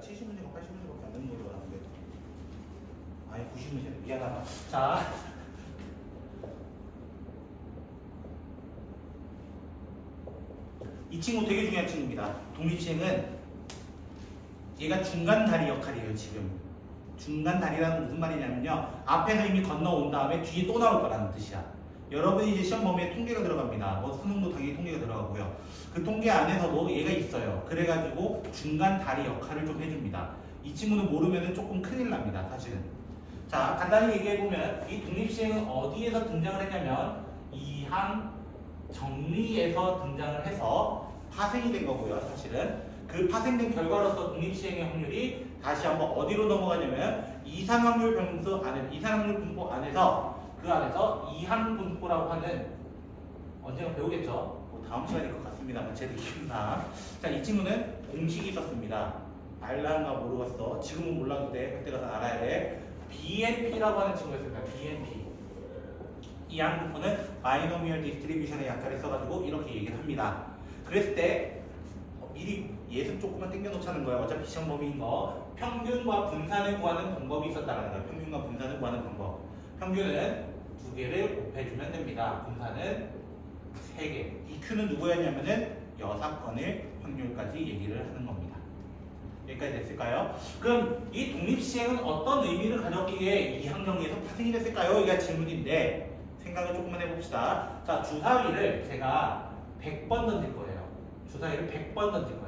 70문제가 80문제밖에 안 되는 걸로 아는데 아니 90문제는 미안하다 자 이 친구 되게 중요한 친구입니다. 독립시행은 얘가 중간 다리 역할이에요, 지금. 중간 다리라는 무슨 말이냐면요. 앞에서 이미 건너온 다음에 뒤에 또 나올 거라는 뜻이야. 여러분이 이제 시험 범위에 통계가 들어갑니다. 뭐 수능도 당연히 통계가 들어가고요. 그 통계 안에서도 얘가 있어요. 그래가지고 중간 다리 역할을 좀 해줍니다. 이 친구는 모르면 조금 큰일 납니다, 사실은. 자, 간단히 얘기해보면 이 독립시행은 어디에서 등장을 했냐면 이항 정리에서 등장을 해서 파생이 된 거고요, 사실은. 그 파생된 결과로서 독립시행의 확률이 다시 한번 어디로 넘어가냐면 이산확률 변수 안에 이산확률 분포 안에서 그 안에서 이항 분포라고 하는 언젠가 배우겠죠? 뭐 다음 시간일 것 같습니다. 뭐 제도 기억나. 자, 이 친구는 공식이 있었습니다. 알란가 모르겠어. 지금은 몰라도 돼. 그때 가서 알아야 돼. BNP라고 하는 친구가 있습니다. BNP. 이 양분포는 바이노미얼 디스트리뷰션의 약자를 써가지고 이렇게 얘기를 합니다. 그랬을 때 어, 미리 예습 조금만 땡겨놓자는 거야. 어차피 시험 범위인 거. 평균과 분산을 구하는 방법이 있었다는 거야. 평균과 분산을 구하는 방법. 평균은 두 개를 곱해주면 됩니다. 분산은 세 개. EQ는 누구였냐면은 여섯 건의 확률까지 얘기를 하는 겁니다. 여기까지 됐을까요? 그럼 이 독립시행은 어떤 의미를 가졌기에 이 학령에서 파생이 됐을까요? 이게 질문인데 생각을 조금만 해봅시다. 자, 주사위를 제가 100번 던질 거예요. 주사위를 100번 던질 거예요.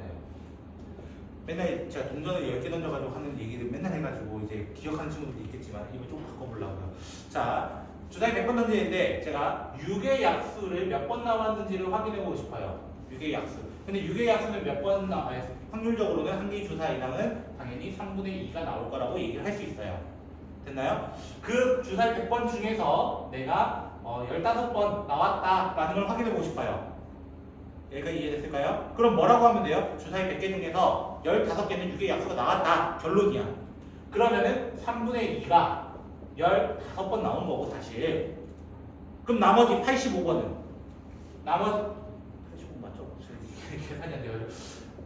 맨날 제가 동전을 10개 던져가지고 하는 얘기를 맨날 해가지고 이제 기억하는 친구들도 있겠지만 이거 좀 바꿔보려고요. 자, 주사위 100번 던지는데 제가 6의 약수를 몇 번 나왔는지를 확인해보고 싶어요. 6의 약수. 근데 6의 약수는 몇 번 나와요? 확률적으로는 한 개의 주사위랑은 당연히 3분의 2가 나올 거라고 얘기를 할 수 있어요. 됐나요? 그 주사위 100번 중에서 내가 어, 15번 나왔다라는 걸 확인해 보고 싶어요. 여기까지 이해됐을까요? 그럼 뭐라고 하면 돼요? 주사위 100개 중에서 15개는 6의 약수가 나왔다. 결론이야. 그러면은 3분의 2가 15번 나온 거고 사실. 그럼 나머지 85번은? 나머지 85 맞죠? 계산이 안 돼요.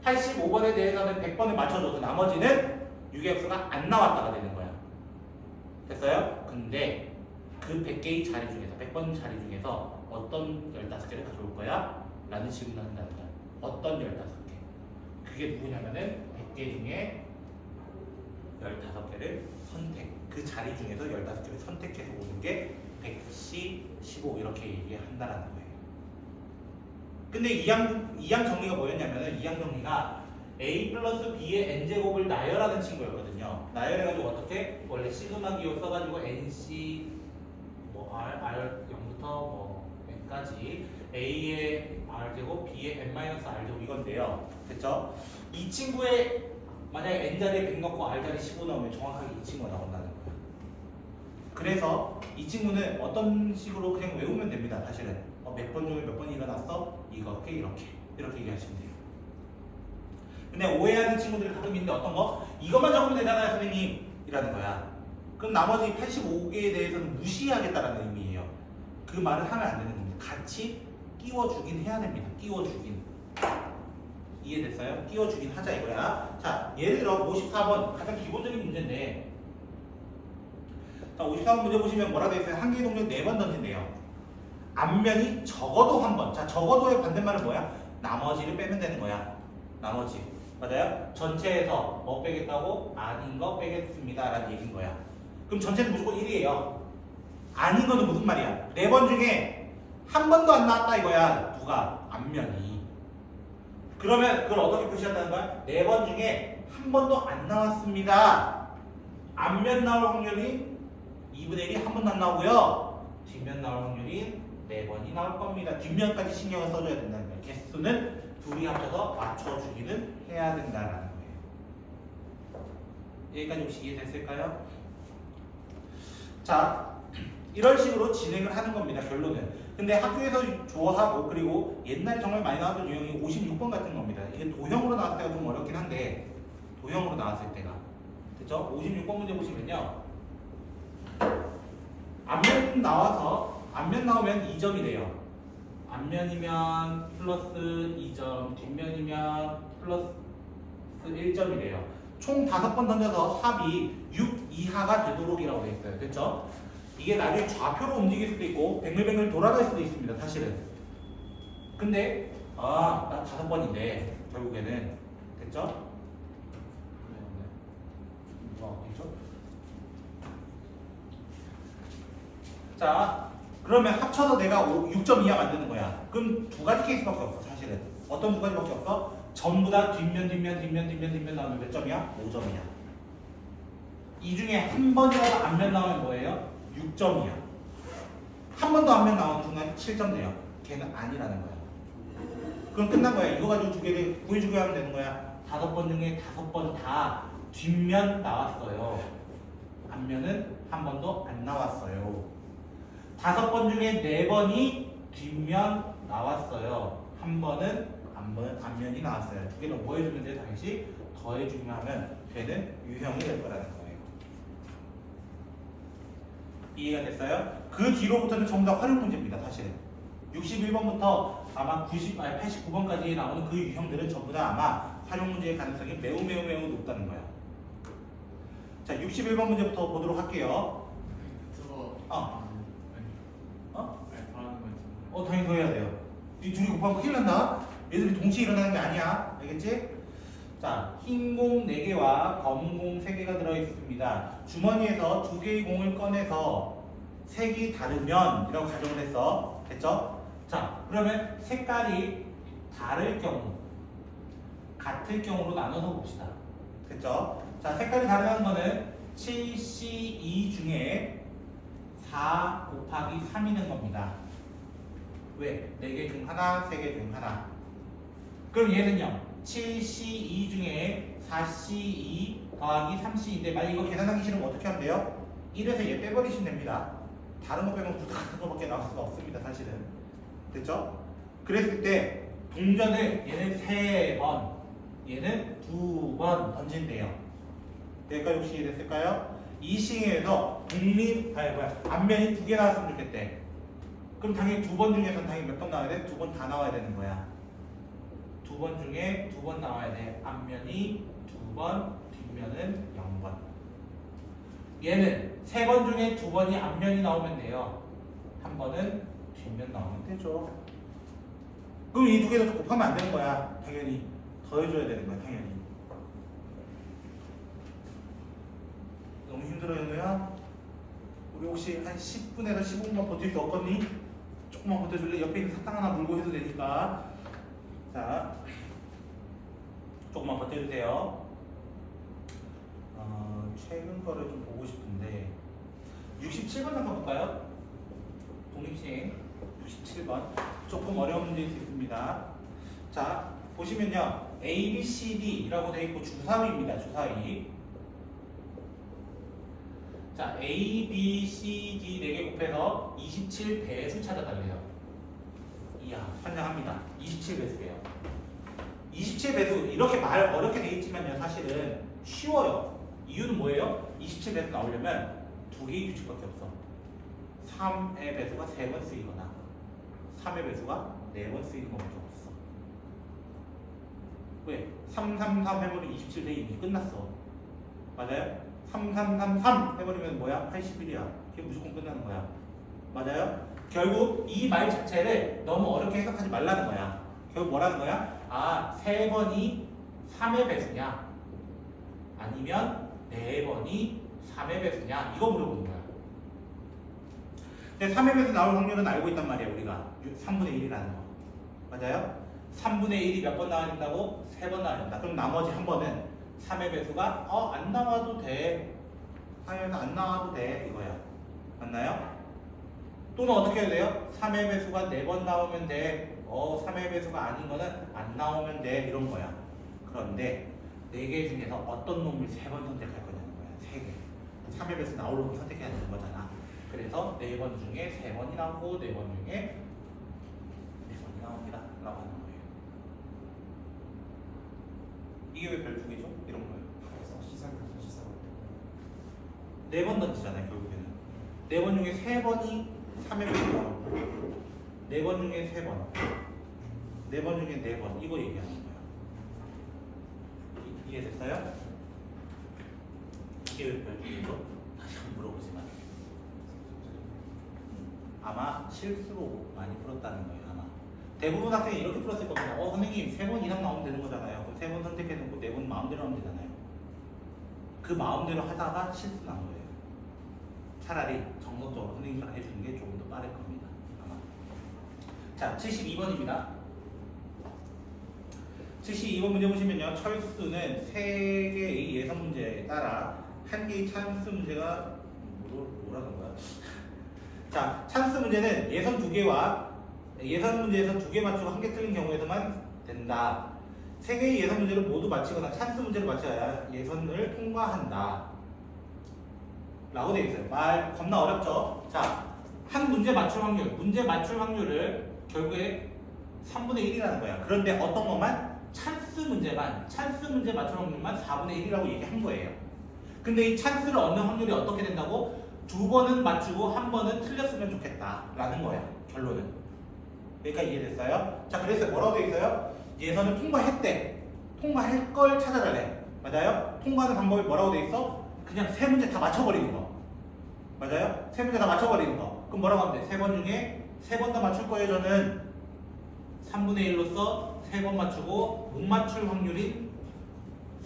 85번에 대해서는 100번을 맞춰줘서 나머지는 6의 약수가 안 나왔다가 되는 거야. 됐어요? 근데 그 100개의 자리 중에서 100번 자리 중에서 어떤 15개를 가져올 거야? 라는 질문을 한다는 거야. 어떤 15개? 그게 누구냐면은 100개 중에 15개를 선택. 그 자리 중에서 15개를 선택해서 오는 게 100C, 15 이렇게 얘기한다라는 거예요. 근데 이항, 이항 정리가 뭐였냐면은 이항 정리가 A 플러스 B의 N제곱을 나열하는 친구였거든요. 나열해가지고 어떻게? 원래 시그마 기호 써가지고 NC 뭐 R, R 0부터 뭐 N까지 A의 R제곱, B의 N-R제곱 이건데요. 됐죠? 이 친구의 만약에 N자리에 100 넣고 R자리 15 넣으면 정확하게 이 친구가 나온다는 거예요. 그래서 이 친구는 어떤 식으로 그냥 외우면 됩니다. 사실은 어, 몇번 중에 몇 번 일어났어? 이렇게 이렇게 이렇게 얘기하시면 돼요. 근데 오해하는 친구들이 가끔 있는데 어떤 거? 이것만 적으면 되잖아요 선생님 이라는 거야 그럼 나머지 85개에 대해서는 무시하겠다라는 의미예요 그 말을 하면 안 되는 겁니다 같이 끼워주긴 해야 됩니다 끼워주긴 이해됐어요? 끼워주긴 하자 이거야 자 예를 들어 54번 가장 기본적인 문제인데 자 54번 문제 보시면 뭐라 되어 있어요? 한 개의 동력 4번 던진대요 앞면이 적어도 한 번 자 적어도의 반대말은 뭐야? 나머지를 빼면 되는 거야 나머지 맞아요? 전체에서 뭐 빼겠다고? 아닌 거 빼겠습니다 라는 얘기인 거야 그럼 전체는 무조건 1이에요 아닌 거는 무슨 말이야? 네 번 중에 한 번도 안 나왔다 이거야 누가? 앞면이 그러면 그걸 어떻게 표시한다는 거야? 네 번 중에 한 번도 안 나왔습니다 앞면 나올 확률이 2분의 1이 한 번도 안 나오고요 뒷면 나올 확률이 네 번이 나올 겁니다 뒷면까지 신경을 써줘야 된다는 거야 개수는 둘이 합쳐서 맞춰주기는 해야 된다라는 거예요. 여기까지 혹시 이해됐을까요? 자, 이런 식으로 진행을 하는 겁니다. 결론은. 근데 학교에서 좋아하고 그리고 옛날에 정말 많이 나왔던 유형이 56번 같은 겁니다. 이게 도형으로 나왔을 때가 좀 어렵긴 한데 도형으로 나왔을 때가 됐죠? 56번 문제 보시면요. 앞면 나와서 앞면 나오면 2점이 돼요. 앞면이면 플러스 2점, 뒷면이면 플러스 1점이 돼요. 총 다섯 번 던져서 합이 6 이하가 되도록이라고 되어 있어요. 됐죠? 이게 나중에 좌표로 움직일 수도 있고 뱅글뱅글 돌아갈 수도 있습니다. 사실은. 근데 아, 나 다섯 번인데 결국에는 됐죠? 어, 있죠? 자, 그러면 합쳐서 내가 6점 이하 만드는 거야. 그럼 두 가지 케이스밖에 없어, 사실은. 어떤 두 가지밖에 없어? 전부 다 뒷면, 뒷면, 뒷면, 뒷면, 뒷면 나오면 몇 점이야? 5점이야. 이 중에 한 번이라도 앞면 나오면 뭐예요? 6점이야. 한 번도 앞면 나오는 순간 7점 돼요. 걔는 아니라는 거야. 그럼 끝난 거야. 이거 가지고 두 개를 구해주게 하면 되는 거야. 다섯 번 중에 다섯 번 다 뒷면 나왔어요. 앞면은 한 번도 안 나왔어요. 다섯 번 중에 네 번이 뒷면 나왔어요. 한 번은 앞면, 앞면이 나왔어요. 두 개를 뭐 해주면 돼? 당시 더해주기만 하면 걔는 유형이 될 거라는 거예요. 이해가 됐어요? 그 뒤로부터는 전부 다 활용 문제입니다. 사실은. 61번부터 아마 90, 아니 89번까지 나오는 그 유형들은 전부 다 아마 활용 문제의 가능성이 매우 매우 매우 높다는 거예요. 자, 61번 문제부터 보도록 할게요. 저거 어. 어? 아니 바라는 거 있잖아. 어, 당연히 그거 해야 돼요. 이 둘이 곱하면 큰일 난다. 얘들이 동시에 일어나는 게 아니야. 알겠지? 자, 흰 공 4개와 검은 공 3개가 들어있습니다. 주머니에서 두 개의 공을 꺼내서 색이 다르면 이라고 가정을 했어. 됐죠? 자, 그러면 색깔이 다를 경우, 같을 경우로 나눠서 봅시다. 됐죠? 자, 색깔이 다르다는 거는 7C2 중에 4 곱하기 3이는 겁니다. 왜? 4개 중 하나, 3개 중 하나. 그럼 얘는요. 7C2 중에 4C2 더하기 3C인데 만약 이거 계산하기 싫으면 어떻게 하면 돼요? 1에서 얘 빼버리시면 됩니다. 다른 거 빼면 둘다 같은 거밖에 나올 수가 없습니다. 사실은. 됐죠? 그랬을 때 동전을 얘는 3번, 얘는 2번 던진대요. 여기까지 혹시 이해됐을까요? 이 시에서 독립, 아니 뭐야, 앞면이 두 개 나왔으면 좋겠대. 그럼 당연히 두 번 중에서는 당연히 몇 번 나와야 돼? 두 번 다 나와야 되는 거야. 두 번 중에 두 번 나와야 돼. 앞면이 두 번, 뒷면은 0번. 얘는 세 번 중에 두 번이 앞면이 나오면 돼요. 한 번은 뒷면 나오면 되죠. 그럼 이 두 개를 곱하면 안 되는 거야. 당연히 더해줘야 되는 거야. 당연히. 너무 힘들어요, 현우야? 우리 혹시 한 10분에서 15분만 버틸 수 없겠니? 조금만 버텨줄래? 옆에 있는 사탕 하나 물고 해도 되니까. 자, 조금만 버텨주세요. 어, 최근 거를 좀 보고 싶은데 67번 한번 볼까요? 독립시행 67번 조금 어려운 문제일 수 있습니다. 자, 보시면요. A, B, C, D라고 되어 있고 주사위입니다. 주사위. 자, A, B, C, D 4개 곱해서 27배수 찾아달래요. 이야, 환장합니다. 27배수예요. 27배수 이렇게 말 어렵게 돼 있지만요, 사실은 쉬워요. 이유는 뭐예요? 27배수 나오려면 두 개의 규칙밖에 없어. 3의 배수가 3번 쓰이거나 3의 배수가 4번 쓰이는 것밖에 없어. 왜? 3, 3, 3 해버리면 27대 이미 끝났어. 맞아요? 3, 3, 3, 3 해버리면 뭐야? 81이야. 그게 무조건 끝나는 거야. 맞아요? 결국 이 말 자체를 너무 어렵게 해석하지 말라는 거야. 결국 뭐라는 거야? 아, 세 번이 3의 배수냐? 아니면 네 번이 3의 배수냐? 이거 물어보는 거야. 근데 3의 배수 나올 확률은 알고 있단 말이야, 우리가. 3분의 1이라는 거. 맞아요? 3분의 1이 몇 번 나와야 된다고? 3번 나와야 된다. 그럼 나머지 한 번은 3의 배수가 어, 안 나와도 돼. 하여서 안 나와도 돼. 이거야. 맞나요? 또는 어떻게 해야 돼요? 3의 배수가 4번 나오면 돼. 어, 3의 배수가 아닌 거는 안 나오면 돼. 이런 거야. 그런데 4개 중에서 어떤 놈을 3번 선택할 거냐는 거야. 3개. 3의 배수 나올 놈을 선택해야 되는 거잖아. 그래서 4번 중에 3번이 나오고 4번 중에 4번이 나옵니다. 라고 하는 거예요. 이게 왜별두 개죠? 이런 거예요. 시상 시상 네번 던지잖아요 결국에는 네 번 중에 세 번이 3회 배수고 네 번 중에 세 번 네 번 중에 네 번 이거 얘기하는 이- 이해됐어요? 계획별로 다시 한번 물어보지만. 음, 아마 실수로 많이 풀었다는 거예요 아마. 대부분 학생이 이렇게 풀었을 겁니다. 어 선생님 세 번 이상 나오면 되는 거잖아요. 그럼 세 번 선택해 놓고 네 번 마음대로 하면 되잖아요. 그 마음대로 하다가 실수 난 거예요. 차라리 정석적으로 선생님이 해주는 게 조금 더 빠를 겁니다 아마. 자 72번입니다 72번 문제 보시면요. 철수는 세 개의 예선 문제에 따라 한 개의 찬스 문제가 뭐, 뭐라는 거야? 자, 찬스 문제는 예선 두 개와 예선 문제에서 두 개 맞추고 한 개 틀린 경우에서만 된다. 세 개의 예선 문제를 모두 맞히거나 찬스 문제를 맞춰야 예선을 통과한다. 라고 되어 있어요. 말 겁나 어렵죠? 자, 한 문제 맞출 확률, 문제 맞출 확률을 결국에 3분의 1이라는 거야. 그런데 어떤 것만? 찬스 문제만, 찬스 문제 맞출 확률만 4분의 1이라고 얘기한 거예요. 근데 이 찬스를 얻는 확률이 어떻게 된다고? 두 번은 맞추고 한 번은 틀렸으면 좋겠다라는 거야. 결론은. 그러니까 이해됐어요? 자, 그래서 뭐라고 돼 있어요? 예선을 통과했대. 통과할 걸 찾아달래. 맞아요? 통과하는 방법이 뭐라고 돼 있어? 그냥 세 문제 다 맞춰버리는 거. 맞아요? 세 문제 다 맞춰버리는 거. 그럼 뭐라고 하면 돼? 세 번 중에 세 번 다 맞출 거예요, 저는. 3분의 1로서 세번 맞추고 못 맞출 확률이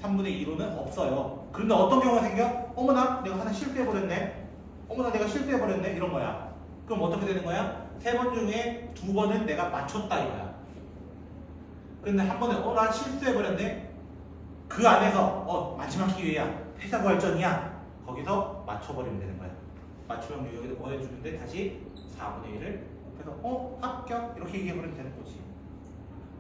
3분의 2로는 없어요. 그런데 어떤 경우가 생겨? 어머나 내가 하나 실수해버렸네. 어머나 내가 실수해버렸네. 이런 거야. 그럼 어떻게 되는 거야? 세 번 중에 두 번은 내가 맞췄다 이거야. 근데 한 번에 어나 실수해버렸네. 그 안에서 어 마지막 기회야. 패자부활전이야. 거기서 맞춰버리면 되는 거야. 확률 여기다 보내주는데 다시 4분의 1을 곱해서 어 합격 이렇게 얘기해버리면 되는 거지.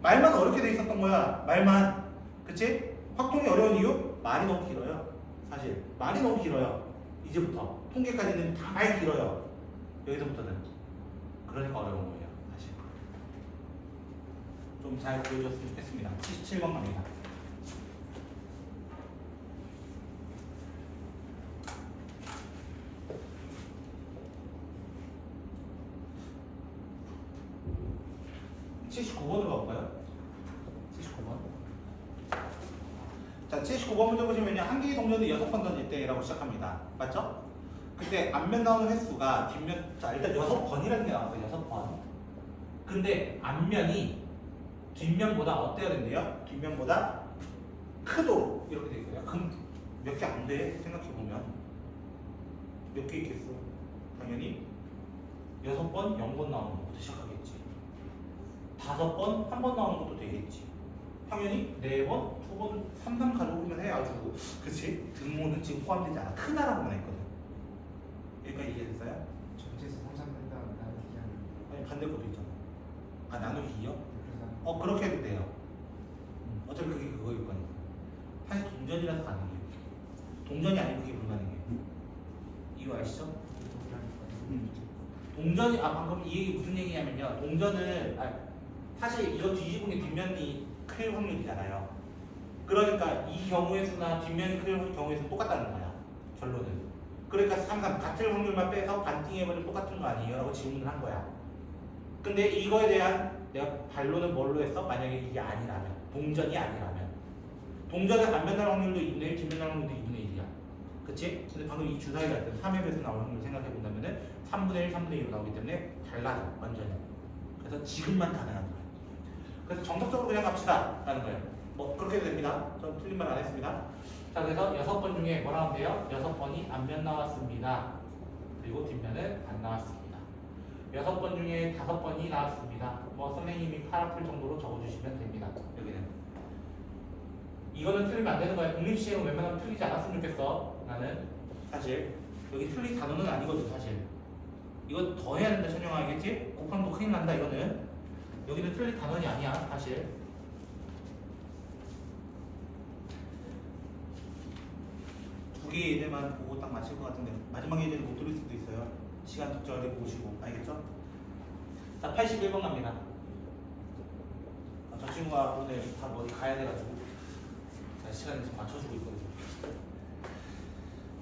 말만 어렵게 돼 있었던 거야. 말만. 그치? 확통이 어려운 이유? 말이 너무 길어요. 사실. 말이 너무 길어요. 이제부터. 통계까지는 다 말 길어요. 여기서부터는. 그러니까 어려운 거예요. 사실. 좀 잘 보여줬으면 좋겠습니다. 77번 갑니다. 칠십구 번으로 가볼까요? 79번. 자, 79번 문제 보시면요. 한 개의 동전을 6번 던질 때라고 시작합니다. 맞죠? 근데 앞면 나오는 횟수가 뒷면, 자, 일단 6번이라는 게 나왔어요. 6번. 근데 앞면이 뒷면보다 어때야 된대요? 뒷면보다 크도록 이렇게 돼 있어요. 그럼 몇 개 안 돼? 생각해 보면. 몇 개 있겠어? 당연히 6번, 0번 나오는 것부터 시작하겠지. 다섯 번, 한 번 나오는 것도 되겠지. 당연히 네 번, 두 번, 삼삼 가져오기만 해 아주 그치? 등모는 지금 포함되지 않아. 큰 나라만 했거든. 그러니까 이해됐어요? 전체에서 상상된다 나누기 하는 아니 반대 것도 있잖아. 아 나누기요? 그래서 어 그렇게 해도 돼요. 음, 어차피 그게 그거일 거니까. 사실 동전이라서 가능해요. 동전이 아니고 그게 불가능해요. 이거 아시죠? 음. 동전이 아 방금 이 얘기 무슨 얘기냐면요. 동전은 아, 사실 이거 뒤집은 게 뒷면이 클 확률이잖아요. 그러니까 이 경우의 수나 뒷면이 클 경우의 수 똑같다는 거야. 결론은. 그러니까 항상 같은 확률만 빼서 반띵해버리면 똑같은 거 아니에요? 라고 질문을 한 거야. 근데 이거에 대한 내가 반론은 뭘로 했어? 만약에 이게 아니라면 동전이 아니라면 동전은 앞면 날 확률도 2분의 1, 뒷면 날 확률도 2분의 1이야. 그치? 근데 방금 이 주사위 같은 3의 배수 나올 확률 생각해 본다면 은 3분의 1, 3분의 2로 나오기 때문에 달라요. 완전히. 그래서 지금만 가능한 거예요. 그래서 정석적으로 그냥 갑시다. 라는 거예요. 뭐 그렇게 해도 됩니다. 전 틀린 말 안 했습니다. 자 그래서 여섯 번 중에 뭐라 하면 돼요? 여섯 번이 앞면 나왔습니다. 그리고 뒷면은 안 나왔습니다. 여섯 번 중에 다섯 번이 나왔습니다. 뭐 선생님이 팔아풀 정도로 적어주시면 됩니다. 여기는. 이거는 틀리면 안 되는 거야. 공립시행은 웬만하면 틀리지 않았으면 좋겠어. 나는 사실 여기 틀린 단어는 아니거든 사실. 이거 더 해야 된다 천영아 알겠지? 곱하면 또 큰일 난다 이거는. 여기는 틀린 단원이 아니야 사실. 두 개의 예제만 보고 딱 맞힐 것 같은데 마지막 예제는 못 들을 수도 있어요. 시간 적절하게 보시고 알겠죠? 자 81번 갑니다. 아, 저 친구가 오늘 다 어디 가야 돼가지고 제가 시간을 좀 맞춰주고 있거든요.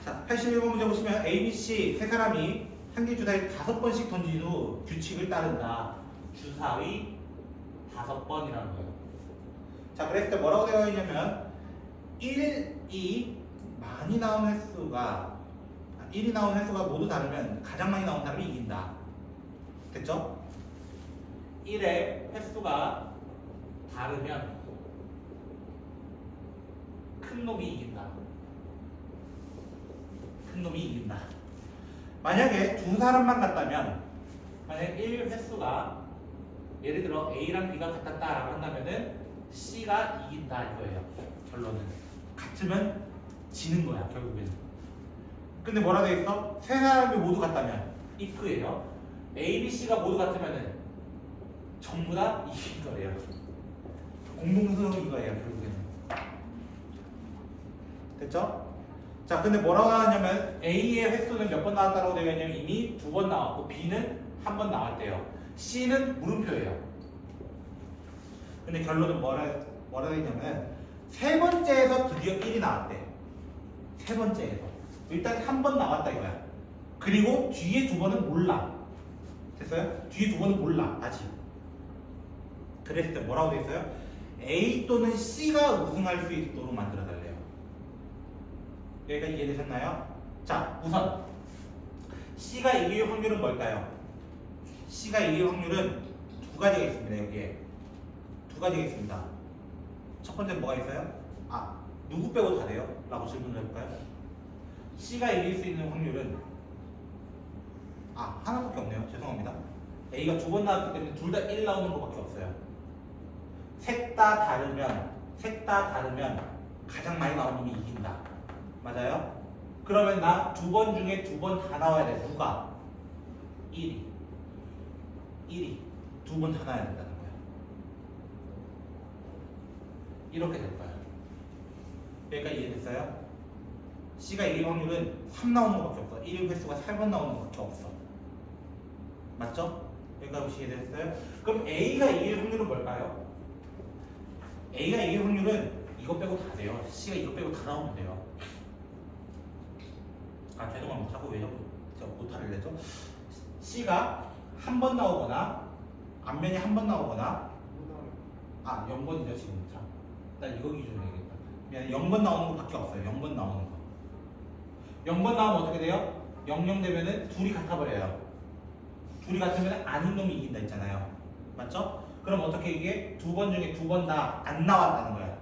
자 81번 문제 보시면 A, B, C 세 사람이 한 개 주사위 다섯 번씩 던진 후 규칙을 따른다. 주사위 다섯 번이라는 거예요. 자, 그랬을 때 뭐라고 되어 있냐면 1, 2, 많이 나온 횟수가 1이 나온 횟수가 모두 다르면 가장 많이 나온 사람이 이긴다. 됐죠? 1의 횟수가 다르면 큰 놈이 이긴다. 큰 놈이 이긴다. 만약에 두 사람만 같다면 만약 1 횟수가 예를 들어 A랑 B가 같았다라고 한다면은 C가 이긴다 이거예요. 결론은 같으면 지는 거야 결국에는. 근데 뭐라 돼 있어? 세 사람이 모두 같다면 if예요. A, B, C가 모두 같으면은 전부 다 이긴 거예요. 공동수능인 거예요 결국에는. 됐죠? 자, 근데 뭐라고 나왔냐면 A의 횟수는 몇 번 나왔다고 되어 있냐면 이미 두 번 나왔고 B는 한 번 나왔대요. C는 물음표예요. 근데 결론은 뭐라 뭐라 있냐면 세 번째에서 드디어 1이 나왔대. 세 번째에서 일단 한 번 나왔다 이거야. 그리고 뒤에 두 번은 몰라. 됐어요? 뒤에 두 번은 몰라 아직. 그랬을 때 뭐라고 돼 있어요? A 또는 C가 우승할 수 있도록 만들어 달래요. 여기까지 이해되셨나요? 자, 우선 C가 이길 확률은 뭘까요? C가 이길 확률은 두 가지가 있습니다. 여기에 두 가지가 있습니다. 첫 번째 뭐가 있어요? 아, 누구 빼고 다 돼요? 라고 질문을 해볼까요? C가 이길 수 있는 확률은 아, 하나밖에 없네요. 죄송합니다. A가 두 번 나왔기 때문에 둘 다 1 나오는 것밖에 없어요. 셋 다 다르면 셋 다 다르면 가장 많이 나오는 놈이 이긴다. 맞아요? 그러면 나 두 번 중에 두 번 다 나와야 돼. 누가? 1이. 1이. 두 번 다 나와야 된다는 거야. 이렇게 될 거야. 여기까지 이해됐어요? C가 이길 확률은 3 나오는 것밖에 없어. 1 횟수가 3번 나오는 것밖에 없어. 맞죠? 여기까지 이해됐어요? 그럼 A가 이길 확률은 뭘까요? A가 이길 확률은 이거 빼고 다 돼요. C가 이거 빼고 다 나오면 돼요. 아 죄송합니다. 자꾸 왜 자꾸 오타를 내죠? C가 한 번 나오거나 앞면이 한 번 나오거나 아 0번이죠 지금 자 일단 이거 기준으로 얘기했다. 미안해 0번 나오는 것밖에 없어요. 0번 나오는 거. 0번 나오면 어떻게 돼요? 00 되면은 둘이 같아버려요. 둘이 같으면 아닌 놈이 이긴다 했잖아요. 맞죠? 그럼 어떻게 이게 두 번 중에 두 번 다 안 나왔다는 거야.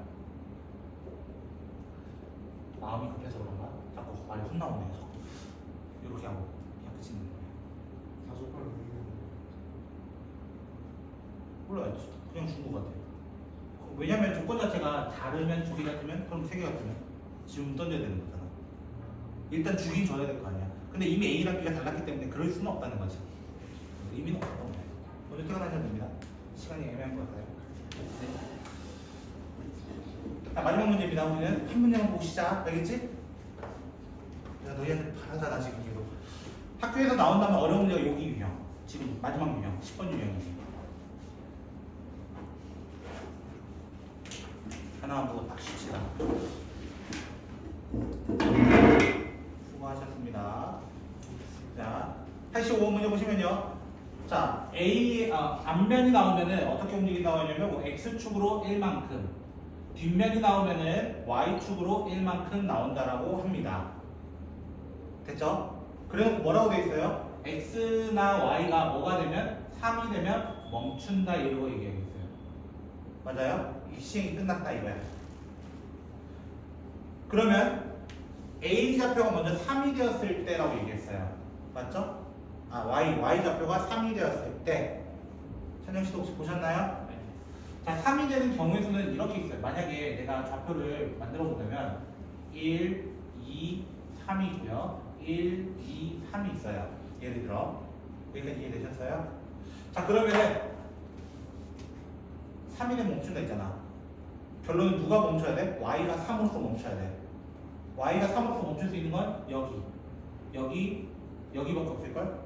마음이 급해서 그런가? 자꾸 말이 혼나오네요. 자꾸. 이렇게 하고 그냥 그치는 거예요. 다소파를 누리는 몰라요. 그냥 준 것 같아요. 왜냐면 조건 자체가 다르면 두개 같으면 그럼 세개 같으면 지금 던져야 되는 거잖아. 일단 주긴 줘야 될 거 아니야. 근데 이미 A랑 B가 달랐기 때문에 그럴 수는 없다는 거지. 의미는 없다고 봐요. 먼저 퇴근하셔야 됩니다. 시간이 애매한 것 같아요. 네. 자, 마지막 문제입니다. 우리는 한 문제만 보고 시작. 알겠지? 내가 너희한테 바라잖아 지금 계속. 학교에서 나온다면 어려운 문제가 여기 유형. 지금 마지막 유형, 10번 유형이지. 딱 쉽시다. 수고하셨습니다. 자, 85번 문제 보시면요. 자, A 아, 앞면이 나오면은 어떻게 움직인다고 하냐면 뭐 x축으로 1만큼, 뒷면이 나오면은 y축으로 1만큼 나온다라고 합니다. 됐죠? 그래서 뭐라고 돼 있어요? x나 y가 뭐가 되면 3이 되면 멈춘다 이러고 얘기하고 있어요. 맞아요? 이 시행이 끝났다 이거야. 그러면 A 좌표가 먼저 3이 되었을 때라고 얘기했어요. 맞죠? 아, Y, Y 좌표가 3이 되었을 때. 천영 씨도 혹시 보셨나요? 자, 3이 되는 경우의 수는 이렇게 있어요. 만약에 내가 좌표를 만들어 보자면 1, 2, 3이고요. 1, 2, 3이 있어요. 예를 들어. 여기까지 이해되셨어요? 자, 그러면은 3이 되면 멈춘다 했잖아. 결론은 누가 멈춰야 돼? Y가 3으로서 멈춰야 돼. Y가 3으로서 멈출 수 있는 건 여기, 여기, 여기밖에 없을걸?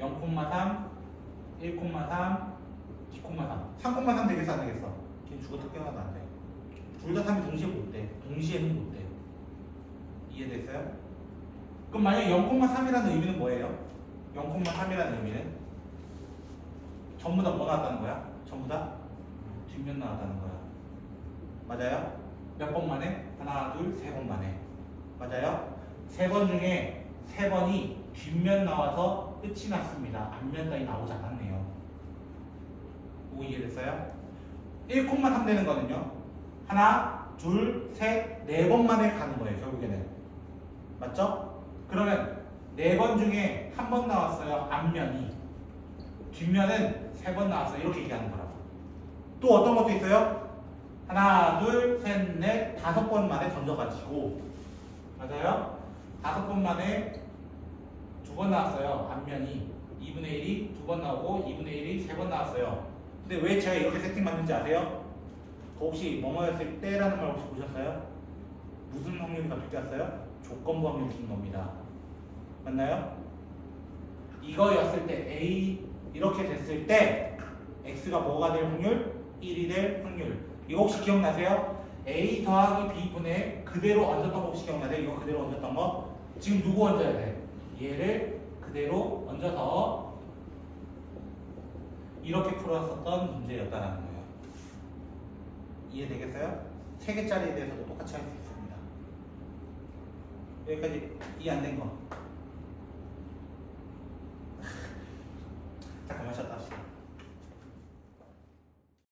0,3, 1,3, 2,3. 3,3 되겠어, 안 되겠어? 걔 죽어도 깨어나도 안 돼. 둘 다 3이 동시에 못 돼. 동시에는 못 돼. 이해됐어요? 그럼 만약 0,3이라는 의미는 뭐예요? 0,3이라는 의미는 전부 다 뭐 나왔다는 거야? 전부 다 뒷면 나왔다는 거야. 맞아요? 몇 번 만에? 하나, 둘, 세 번 만에. 맞아요? 세 번 중에 세 번이 뒷면 나와서 끝이 났습니다. 앞면 따위 나오지 않았네요. 오 이해됐어요? 1콤만 3되는 거는요. 하나, 둘, 셋, 네 번 만에 가는 거예요. 결국에는. 맞죠? 그러면 네 번 중에 한 번 나왔어요. 앞면이. 뒷면은 세 번 나왔어요. 이렇게 얘기하는 거라고. 또 어떤 것도 있어요? 하나, 둘, 셋, 넷, 다섯 번 만에 던져가지고 맞아요? 다섯 번 만에 두 번 나왔어요. 앞면이 2분의 1이 두 번 나오고 2분의 1이 세 번 나왔어요. 근데 왜 제가 이렇게 세팅 맞는지 아세요? 그 혹시 뭐뭐였을 때라는 말 혹시 보셨어요? 무슨 확률이 갑자기 왔어요? 조건부 확률 주는 겁니다. 맞나요? 이거였을 때 A 이렇게 됐을 때 X가 뭐가 될 확률? 1이 될 확률. 이거 혹시 기억나세요? A 더하기 B분의 그대로 얹었던 거 혹시 기억나세요? 이거 그대로 얹었던 거? 지금 누구 얹어야 돼? 얘를 그대로 얹어서 이렇게 풀었었던 문제였다라는 거예요. 이해되겠어요? 세 개짜리에 대해서도 똑같이 할 수 있습니다. 여기까지 이해 안 된 거. 잘하셨답시다.